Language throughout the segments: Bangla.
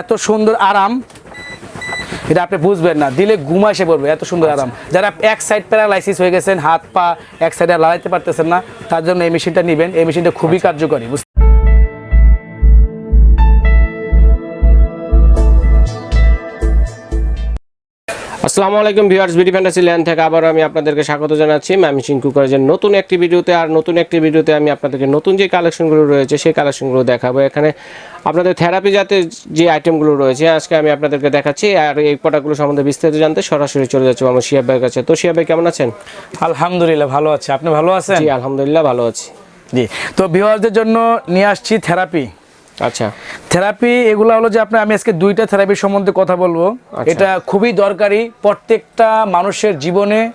এত সুন্দর আরাম। এটা আপনি বুঝবেন না দিলে ঘুমা এসে পড়বে এত সুন্দর আরাম। যারা এক সাইড প্যারালাইসিস হয়ে গেছেন হাত পা এক সাইডে লাগাইতে পারতেছেন না তার জন্য এই মেশিনটা নেবেন এই মেশিনটা খুবই কার্যকরী আসসালামু আলাইকুম ভিউয়ার্স বিডি ফ্যান্টাসি ল্যান্ড থেকে আবার আমি আপনাদেরকে স্বাগত জানাচ্ছি। ম্যামি চিঙ্কু কলেজের নতুন একটি ভিডিওতে আর নতুন একটি ভিডিওতে আমি আপনাদেরকে নতুন যে কালেকশনগুলো রয়েছে সেই কালেকশনগুলো দেখাবো। এখানে আপনাদের থেরাপি জাতের যে আইটেমগুলো রয়েছে আজকে আমি আপনাদেরকে দেখাচ্ছি। আর এই প্রোডাক্টগুলো সম্বন্ধে বিস্তারিত জানতে সরাসরি চলে যাচ্ছি আমার শিয়া ভাইয়ের কাছে। তো শিয়া ভাই কেমন আছেন? আলহামদুলিল্লাহ ভালো আছে। আপনি ভালো আছেন? জি আলহামদুলিল্লাহ ভালো আছি। জি তো ভিউয়ারদের জন্য নিয়ে আসছি থেরাপি। আচ্ছা। থেরাপি এগুলো হলো যে আপনি আমি আজকে দুইটা থেরাপি সম্বন্ধে কথা বলব। আচ্ছা। এটা খুবই দরকারি প্রত্যেকটা মানুষের জীবনে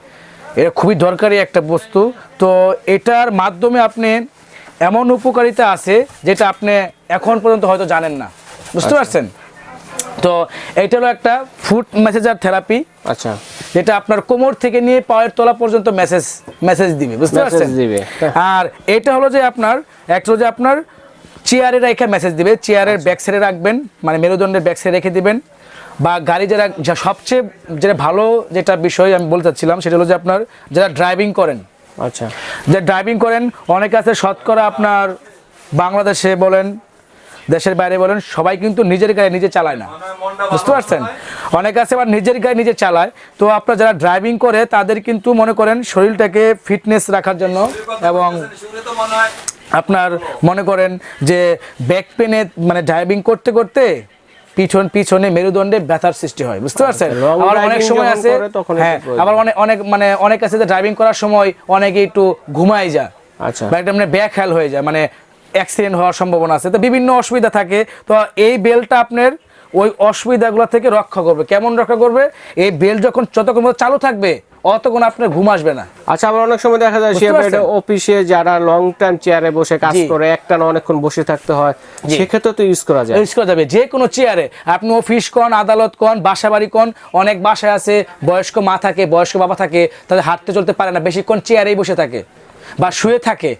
এটা খুবই দরকারি একটা বস্তু। তো এটার মাধ্যমে আপনি এমন উপকারিতা আছে যেটা আপনি এখন পর্যন্ত হয়তো জানেন না। বুঝতে আচ্ছা। পারছেন? তো এটা হলো একটা ফুড মেসেজার থেরাপি। আচ্ছা। যেটা আপনার কোমর থেকে নিয়ে পায়ের তলা পর্যন্ত মেসেজ মেসেজ দিবে। বুঝতে পারছেন। আর এটা হলো যে আপনার একটা যে আপনার চেয়ারে রেখে মেসেজ দিবে। চেয়ারের ব্যাক সাইডে রাখবেন মানে মেরুদণ্ডের ব্যাক সাইডে রেখে দিবেন। বা গাড়ি যারা যা সবচেয়ে যেটা ভালো যেটা বিষয় আমি বলতে চাচ্ছিলাম সেটা হলো যে আপনার যারা ড্রাইভিং করেন। আচ্ছা। যে ড্রাইভিং করেন অনেকে আছে শতকরা আপনার বাংলাদেশে বলেন দেশের বাইরে বলেন সবাই কিন্তু নিজের গাড়ি নিজে চালায় না। বুঝতে পারছেন? অনেক আছে আবার নিজের গাড়ি নিজে চালায়। তো আপনার যারা ড্রাইভিং করে তাদের কিন্তু মনে করেন শরীরটাকে ফিটনেস রাখার জন্য এবং আপনার মনে করেন যে ব্যাক পেনে মানে ড্রাইভিং করতে করতে পিছন পিছনে মেরুদণ্ডে ব্যথার সৃষ্টি হয় বুঝতে পারছেন? আচ্ছা, আবার অনেক সময় আছে হ্যাঁ আবার অনেক অনেক মানে অনেক আছে যে ড্রাইভিং করার সময় অনেকে একটু ঘুমায় যায় আচ্ছা। একটা মানে ব্যাখ্যাল হয়ে যায় মানে অ্যাক্সিডেন্ট হওয়ার সম্ভাবনা আছে। তো বিভিন্ন অসুবিধা থাকে তো এই বেলটা আপনার ওই অসুবিধাগুলো থেকে রক্ষা করবে। কেমন রক্ষা করবে? এই বেল যখন যতক্ষণ চালু থাকবে অতক্ষণ আপনার ঘুম আসবে না আচ্ছা আবার অনেক সময় দেখা যায়? এটা অফিসে যারা লং টাইম চেয়ারে বসে কাজ। করে একটানা অনেকক্ষণ বসে থাকতে হয়। সেক্ষেত্রে তো ইউজ করা যায় ইউজ করা যাবে যে কোনো চেয়ারে আপনি অফিস কন আদালত কন বাসা বাড়ি কন অনেক বাসায় আছে বয়স্ক মা থাকে বয়স্ক বাবা থাকে তাদের হাঁটতে চলতে পারে না বেশিক্ষণ চেয়ারেই বসে থাকে বা শুয়ে থাকে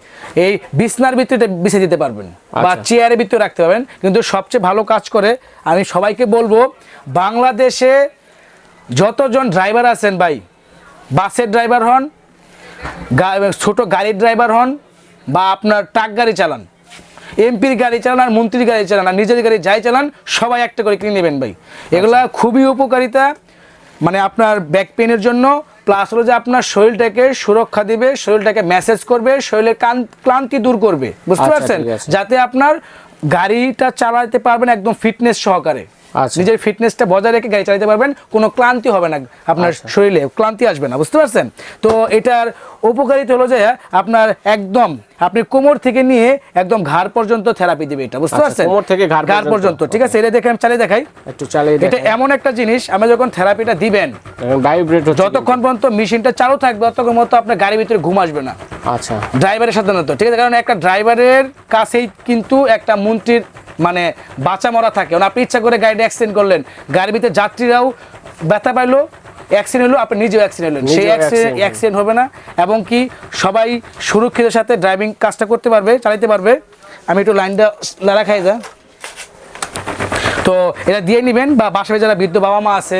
এই বিছনার ভিতরে বিছে দিতে পারবেন বা আচ্ছা। চেয়ারের ভিতরে রাখতে পারবেন কিন্তু সবচেয়ে ভালো কাজ করে আমি সবাইকে বলব বাংলাদেশে যতজন ড্রাইভার আছেন ভাই বাসের ড্রাইভার হন ছোট গাড়ির ড্রাইভার হন বা আপনার ট্রাক গাড়ি চালান। এমপির গাড়ি চালান আর মন্ত্রীর গাড়ি চালান আর নিজের গাড়ি যাই চালান সবাই একটা করে কিনে নেবেন ভাই। এগুলা খুবই উপকারিতা মানে আপনার ব্যাক পেনের জন্য প্লাস হলো যে আপনার শরীরটাকে সুরক্ষা দিবে শরীরটাকে মেসেজ করবে শরীরের কান- ক্লান্তি দূর করবে। বুঝতে আচ্ছা, পারছেন? যাতে আপনার গাড়িটা চালাতে পারবেন একদম ফিটনেস সহকারে। আচ্ছা। নিজের ফিটনেসটা বজায় রেখে গাড়ি চালাতে পারবেন কোনো ক্লান্তি হবে না আপনার আচ্ছা। শরীরে ক্লান্তি আসবে না বুঝতে পারছেন? তো এটার উপকারিতা হলো যে আপনার একদম আপনি কোমর থেকে নিয়ে একদম ঘাড় পর্যন্ত থেরাপি দিবে এটা বুঝতে আচ্ছা, পারছেন? কোমর থেকে ঘাড় পর্যন্ত। ঠিক আছে? এটা দেখে আমি চালিয়ে দেখাই। একটু চালিয়ে এটা এমন একটা জিনিস আমি যখন থেরাপিটা দিবেন ভাইব্রেট যতক্ষণ পর্যন্ত মেশিনটা চালু থাকবে ততক্ষণ মতো আপনার গাড়ির ভিতরে ঘুম আসবে না। আচ্ছা। ড্রাইভারের সাধারণত ঠিক আছে? কারণ একটা ড্রাইভারের কাছেই কিন্তু একটা মন্ত্রীর মানে বাঁচা মরা থাকে। কারণ আপনি ইচ্ছা করে গাড়িটা অ্যাক্সিডেন্ট করলেন। গাড়ির ভিতরে যাত্রীরাও ব্যথা পাইলো অ্যাক্সিডেন্ট হলো আপনি নিজেও অ্যাক্সিডেন্ট হলেন। সেই অ্যাক্সিডেন্ট অ্যাক্সিডেন্ট হবে না। এবং কি সবাই সুরক্ষিত সাথে ড্রাইভিং কাজটা করতে পারবে চালাতে পারবে। আমি একটু লাইনটা লাড়া খাই যা। তো এটা দিয়ে নেবেন বা বাসায় যারা বৃদ্ধ বাবা মা আছে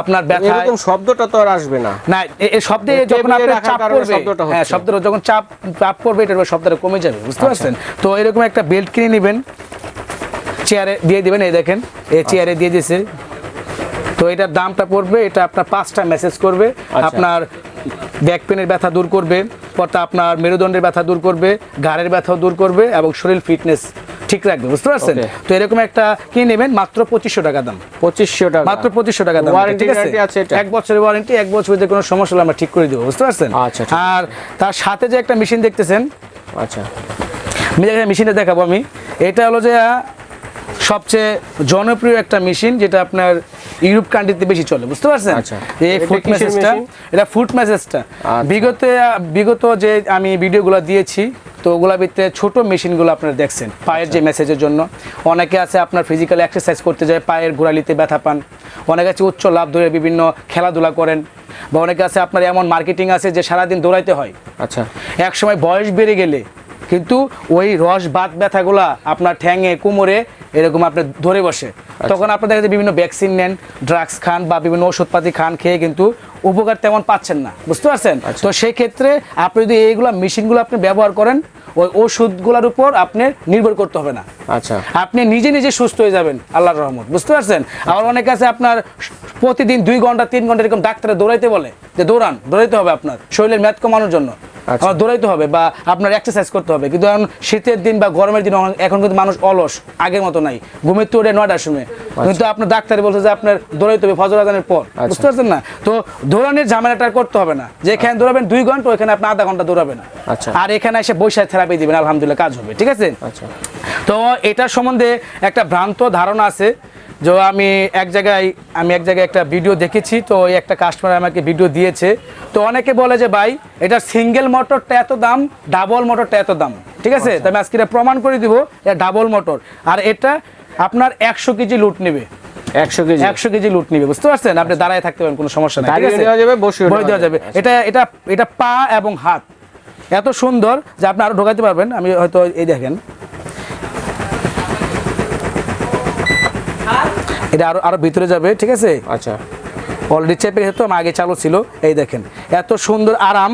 আপনার ব্যথা এরকম শব্দটা তো আর আসবে না। না এই শব্দে যখন আপনার চাপ পড়বে হ্যাঁ শব্দটা যখন চাপ চাপ পড়বে এটা শব্দটা কমে যাবে বুঝতে পারছেন? তো এরকম একটা বেল্ট কিনে নেবেন। চেয়ারে দিয়ে দিবেন এই দেখেন এই চেয়ারে দিয়ে দিয়েছে তো এটার দামটা পড়বে এটা আপনার পাঁচটা মেসেজ করবে। আচ্ছা। আপনার ব্যাক পেনের ব্যথা দূর করবে পরটা আপনার মেরুদণ্ডের ব্যথা দূর করবে ঘাড়ের ব্যথাও দূর করবে এবং শরীর ফিটনেস ঠিক রাখবে বুঝতে পারছেন? তো এরকম একটা কিনে নেবেন? মাত্র পঁচিশশো টাকা দাম। পঁচিশশো টাকা। মাত্র পঁচিশশো টাকা দাম। ঠিক আছে? এক বছরের ওয়ারেন্টি এক বছর যে কোনো সমস্যা হলে আমরা ঠিক করে দেবো বুঝতে পারছেন? আচ্ছা, আর তার সাথে যে একটা মেশিন দেখতেছেন আচ্ছা। মেশিনটা দেখাবো আমি এটা হলো যে সবচেয়ে জনপ্রিয় একটা মেশিন যেটা আপনার ইউরোপ কান্ট্রিতে বেশি চলে বুঝতে পারছেন? আচ্ছা। এই ফুট মেসেজটা এটা ফুট মেসেজটা আচ্ছা। বিগত বিগত যে আমি ভিডিওগুলো দিয়েছি তো ওগুলা ভিতরে ছোট মেশিনগুলো আপনারা দেখছেন পায়ের আচ্ছা। যে মেসেজের জন্য। অনেকে আছে আপনার ফিজিক্যাল এক্সারসাইজ করতে যায় পায়ের গোড়ালিতে ব্যথা পান। অনেকে আছে উচ্চ লাভ ধরে বিভিন্ন খেলাধুলা করেন। বা অনেকে আছে আপনার এমন মার্কেটিং আছে যে সারাদিন দৌড়াইতে হয়। আচ্ছা। এক সময় বয়স বেড়ে গেলে কিন্তু ওই রস বাত ব্যথাগুলা আপনার ঠ্যাঙে কোমরে এরকম আপনার ধরে বসে। তখন আপনার দেখা যায় বিভিন্ন ভ্যাকসিন নেন ড্রাগস খান বা বিভিন্ন ওষুধপাতি খান খেয়ে কিন্তু উপকার তেমন পাচ্ছেন না। বুঝতে পারছেন? তো সেই ক্ষেত্রে আপনি যদি এইগুলা মেশিনগুলো আপনি ব্যবহার করেন ওই ওষুধগুলোর উপর আপনি নির্ভর করতে হবে না। আচ্ছা। আপনি নিজে নিজে সুস্থ হয়ে যাবেন আল্লাহর রহমত। বুঝতে পারছেন? আবার অনেক আছে আপনার প্রতিদিন দুই ঘণ্টা তিন ঘণ্টা এরকম ডাক্তারে দৌড়াইতে বলে যে দৌড়ান দৌড়াইতে হবে আপনার শরীরের মেদ কমানোর জন্য। আচ্ছা। আমার দৌড়াইতে হবে বা আপনার এক্সারসাইজ করতে হবে। কিন্তু এখন শীতের দিন বা গরমের দিন এখন- এখন কিন্তু মানুষ অলস আগের মতো নাই। ঘুমের তো ওঠে নয়টার সময়। কিন্তু আপনার ডাক্তারে বলছে যে আপনার দৌড়াইতে হবে ফজর আজানের পর। আচ্ছা। বুঝতে পারছেন না? তো দৌড়ানোর ঝামেলাটা করতে হবে না। যেখানে দৌড়াবেন দুই ঘণ্টা ওখানে আপনি আধা ঘণ্টা দৌড়াবেন আচ্ছা। আর এখানে এসে বৈশাখ থেরাপি দিবেন আলহামদুলিল্লাহ কাজ হবে ঠিক আছে? আচ্ছা। তো এটার সম্বন্ধে একটা ভ্রান্ত ধারণা আছে। যে আমি এক জায়গায় আমি এক জায়গায় একটা ভিডিও দেখেছি তো ওই একটা কাস্টমার আমাকে ভিডিও দিয়েছে। তো অনেকে বলে যে ভাই এটা সিঙ্গেল মোটরটা এত দাম ডাবল মোটরটা এত দাম। ঠিক আছে? তো আমি আজকে এটা প্রমাণ করে দিব এটা ডাবল মোটর আর এটা আপনার একশো কেজি লুট নেবে। একশো কেজি। একশো কেজি লুট নিবে বুঝতে পারছেন? আপনি দাঁড়ায় থাকতে পারেন কোনো সমস্যা নেই ঠিক দাঁড়িয়ে আছে? নেওয়া যাবে, বসে দেওয়া যাবে। এটা এটা এটা পা এবং হাত। এত সুন্দর যে আপনি আরও ঢোকাতে পারবেন। আমি হয়তো এই দেখেন এটা আরও আরও ভিতরে যাবে ঠিক আছে? আচ্ছা। অলরেডি চেপে গেছে তো আগে চালু ছিল। এই দেখেন এত সুন্দর আরাম।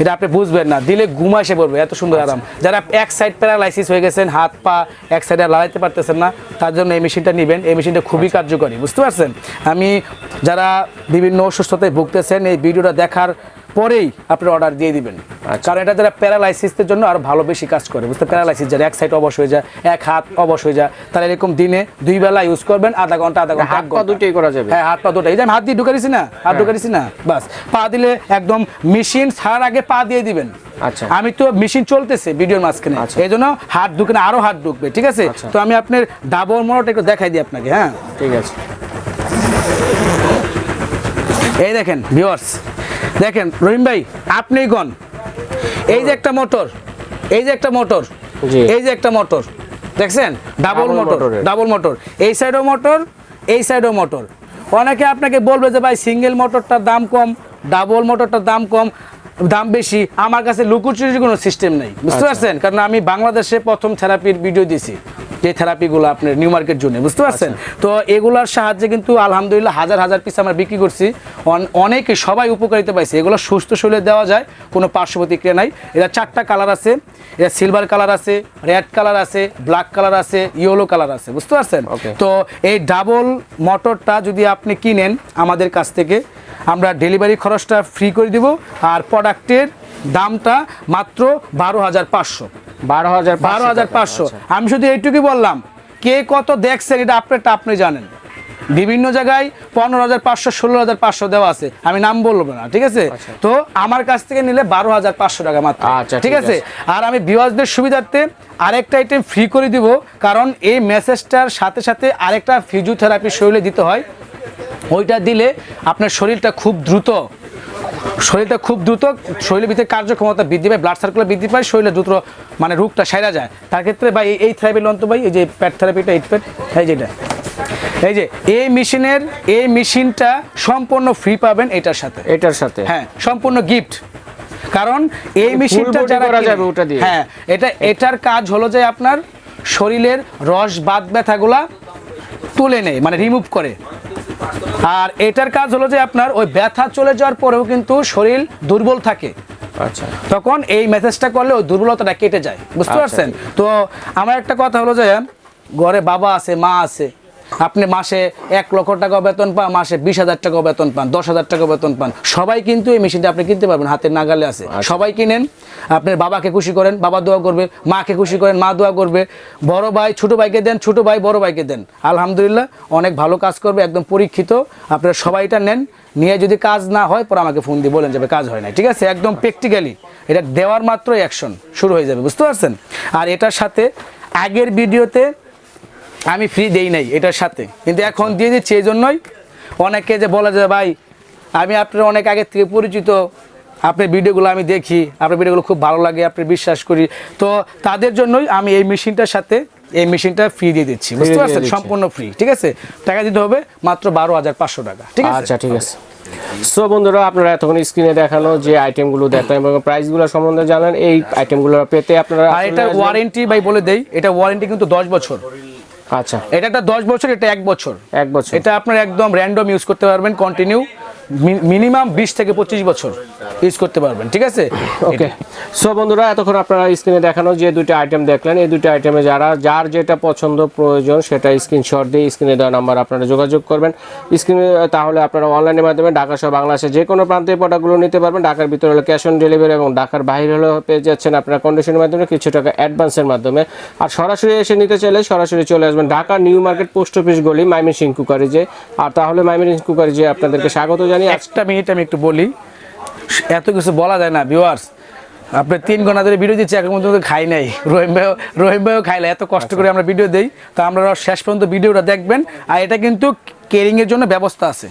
এটা আপনি বুঝবেন না দিলে ঘুম এসে পড়বে এত সুন্দর আরাম। যারা এক সাইড প্যারালাইসিস হয়ে গেছেন হাত পা এক সাইডে লাগাইতে পারতেছেন না তার জন্য এই মেশিনটা নেবেন। এই মেশিনটা খুবই কার্যকরী বুঝতে পারছেন? আমি যারা বিভিন্ন অসুস্থতায় ভুগতেছেন এই ভিডিওটা দেখার পরেই আপনি অর্ডার দিয়ে দিবেন। আচ্ছা। কারণ এটা যারা প্যারালাইসিসের জন্য আরও ভালো বেশি কাজ করে। বুঝতে প্যারালাইসিস যারা এক সাইড অবশ হয়ে যায় এক হাত অবশ হয়ে যায় তারা এরকম দিনে দুই বেলা ইউজ করবেন আধা ঘণ্টা আধা ঘণ্টা হাত পা। দুটোই করা যাবে। হ্যাঁ হাত পা দুটো এই যে আমি হাত দিয়ে ঢুকে দিছি না? হাত ঢুকে দিছি না? বাস। পা দিলে একদম মেশিন ছাড়ার আগে পা দিয়ে দিবেন। আচ্ছা। আমি তো মেশিন চলতেছে ভিডিওর মাঝখানে। আচ্ছা। এই জন্য হাত ঢুকে না আরও হাত ঢুকবে ঠিক আছে? আচ্ছা। তো আমি আপনার ডাবল মোড়টা একটু দেখাই দিই আপনাকে হ্যাঁ? ঠিক আছে। এই দেখেন ভিউয়ার্স দেখেন রহিম ভাই আপনি গন। এই যে একটা মোটর এই যে একটা মোটর এই যে একটা মোটর দেখছেন? ডাবল মোটর ডাবল মোটর এই সাইডও মোটর এই সাইডও মোটর অনেকে আপনাকে বলবে যে ভাই সিঙ্গেল মোটরটার দাম কম ডাবল মোটরটার দাম কম দাম বেশি। আমার কাছে লুকোচুরির কোনো সিস্টেম নেই। বুঝতে পারছেন? কারণ আমি বাংলাদেশে প্রথম থেরাপির ভিডিও দিছি যে থেরাপিগুলো আপনার নিউ মার্কেট জন্য বুঝতে পারছেন? তো এগুলোর সাহায্যে কিন্তু আলহামদুলিল্লাহ হাজার হাজার পিস আমরা বিক্রি করছি। অন- অনেকে সবাই উপকারিতা পাইছে। এগুলো সুস্থ শরীরে দেওয়া যায় কোনো পার্শ্ব প্রতিক্রিয়া নাই। এটা চারটা কালার আছে। এটা সিলভার কালার আছে রেড কালার আছে ব্ল্যাক কালার আছে ইয়েলো কালার আছে বুঝতে পারছেন. তো এই ডাবল মোটরটা যদি আপনি কিনেন আমাদের কাছ থেকে আমরা ডেলিভারি খরচটা ফ্রি করে দিব। আর প্রোডাক্টের দামটা মাত্র বারো হাজার পাঁচশো। বারো হাজার বারো হাজার পাঁচশো। আমি শুধু এইটুকুই বললাম কে কত দেখছেন এটা আপনারটা আপনি জানেন। বিভিন্ন জায়গায় পনেরো হাজার পাঁচশো ষোলো হাজার পাঁচশো দেওয়া আছে। আমি নাম বলব না ঠিক আছে? তো আমার কাছ থেকে নিলে বারো হাজার পাঁচশো টাকা মাত্র আচ্ছা, ঠিক আছে। আর আমি ভিউয়ার্সদের সুবিধার্থে আরেকটা আইটেম ফ্রি করে দিব কারণ এই মেসেজটার সাথে সাথে আরেকটা ফিজিওথেরাপি শরীরে দিতে হয়। ওইটা দিলে আপনার শরীরটা খুব দ্রুত শরীরটা খুব দ্রুত শরীরের ভিতরে কার্যক্ষমতা বৃদ্ধি পায় ব্লাড সার্কুলার বৃদ্ধি পায় শরীরে দ্রুত মানে রোগটা সেরা যায়। তার ক্ষেত্রে ভাই এই- থেরাপি লন্ত ভাই এই যে প্যাট থেরাপিটা এইট প্যাট এই যেটা। এই যে এই মেশিনের এই মেশিনটা সম্পূর্ণ ফ্রি পাবেন এটার সাথে। এটার সাথে। হ্যাঁ সম্পূর্ণ গিফট কারণ এই মেশিনটা যারা করা যাবে ওটা দিয়ে। হ্যাঁ এটা এটার কাজ হলো যে আপনার শরীরের রস বাদ ব্যথাগুলা তুলে নেয় মানে রিমুভ করে। আর এটার কাজ হলো যে আপনার ওই ব্যথা চলে যাওয়ার পরেও কিন্তু শরীর দুর্বল থাকে। আচ্ছা। তখন এই মেসেজটা করলে ওই দুর্বলতাটা কেটে যায়। বুঝতে আচ্ছা। পারছেন? তো আমার একটা কথা হলো যে ঘরে বাবা আছে মা আছে আপনি মাসে এক লক্ষ টাকা বেতন পান মাসে বিশ হাজার টাকা বেতন পান দশ হাজার টাকা বেতন পান। সবাই কিন্তু এই মেশিনটা আপনি কিনতে পারবেন হাতের নাগালে আছে। সবাই কিনেন আপনার বাবাকে খুশি করেন বাবা দোয়া করবে মাকে খুশি করেন মা দোয়া করবে। বড় ভাই ছোট ভাইকে দেন ছোট ভাই বড় ভাইকে দেন। আলহামদুলিল্লাহ অনেক ভালো কাজ করবে একদম পরীক্ষিত। আপনারা সবাইটা নেন নিয়ে যদি কাজ না হয় পরে আমাকে ফোন দিয়ে বলেন যাবে কাজ হয় না ঠিক আছে? একদম প্র্যাকটিক্যালি এটা দেওয়ার মাত্র অ্যাকশন শুরু হয়ে যাবে বুঝতে পারছেন? আর এটার সাথে আগের ভিডিওতে আমি ফ্রি দেই নাই এটার সাথে। কিন্তু এখন দিয়ে দিচ্ছি এই জন্যই অনেকে যে বলা যায় ভাই আমি আপনার অনেক আগের থেকে পরিচিত। আপনার ভিডিওগুলো আমি দেখি। আপনার ভিডিওগুলো খুব ভালো লাগে আপনি বিশ্বাস করি। তো তাদের জন্যই আমি এই মেশিনটার সাথে এই মেশিনটা ফ্রি দিয়ে দিচ্ছি। বুঝতে পারছেন? সম্পূর্ণ ফ্রি ঠিক আছে? টাকা দিতে হবে মাত্র বারো হাজার পাঁচশো টাকা ঠিক আছে? আচ্ছা ঠিক আছে। সো বন্ধুরা আপনারা এতক্ষণ স্ক্রিনে দেখানো যে আইটেমগুলো দেখলেন এবং প্রাইসগুলো সম্বন্ধে জানেন এই আইটেমগুলো পেতে আপনারা আর এটা ওয়ারেন্টি ভাই বলে দেই এটা ওয়ারেন্টি কিন্তু দশ বছর। আচ্ছা। এটা একটা দশ বছর এটা এক বছর। এক বছর। এটা আপনার একদম র্যান্ডম ইউজ করতে পারবেন কন্টিনিউ মিনিমাম বিশ থেকে পঁচিশ বছর ইউজ করতে পারবেন ঠিক আছে? ওকে সো বন্ধুরা, এতক্ষণ আপনারা স্ক্রিনে দেখানো যে দুটো আইটেম দেখলেন, এই দুটো আইটেমে যারা, যার যেটা পছন্দ প্রয়োজন, সেটা স্ক্রিনশট দিয়ে স্ক্রিনে দেওয়া নাম্বার আপনারা যোগাযোগ করবেন। স্ক্রিনে তাহলে আপনারা অনলাইনের মাধ্যমে ঢাকা সহ বাংলাদেশে যে কোনো প্রান্তে প্রোডাক্টগুলো নিতে পারবেন। ঢাকার ভিতরে হলে ক্যাশ অন ডেলিভারি এবং ঢাকার বাইরে হলে পেয়ে যাচ্ছেন আপনারা কন্ডিশনের মাধ্যমে কিছু টাকা অ্যাডভান্সের মাধ্যমে। আর সরাসরি এসে নিতে চাইলে সরাসরি চলে আসবেন Dhaka new market post office গলি মাইমিন সিং কুকারিজে আর তাহলে মাইমিন সিং কুকারিজে আপনাদেরকে স্বাগত জানিয়ে একটা মিনিট আমি একটু বলি, এত কিছু বলা যায় না ভিউয়ার্স আপনি তিন ঘণ্টা ধরে ভিডিও দিচ্ছি এখন পর্যন্ত খাই নাই। রহিম ভাইও রহিম ভাইও খাইলে এত কষ্ট করে আমরা ভিডিও দেই। তো আমরা শেষ পর্যন্ত ভিডিওটা দেখবেন। আর এটা কিন্তু কেরিং এর জন্য ব্যবস্থা আছে।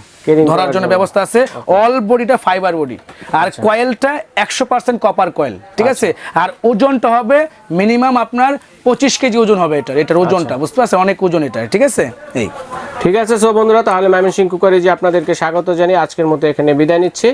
ধরার জন্য। ব্যবস্থা আছে। অল বডিটা ফাইবার বডি আর কয়েলটা একশো পার্সেন্ট কপার কয়েল ঠিক আছে? আর ওজনটা হবে মিনিমাম আপনার পঁচিশ কেজি ওজন হবে এটার এটার ওজনটা বুঝতে পারছেন? অনেক ওজন এটা ঠিক আছে? এই। ঠিক আছে সো বন্ধুরা তাহলে মাইমিন সিং যে আপনাদেরকে স্বাগত জানিয়ে আজকের মতো এখানে বিদায় নিচ্ছি।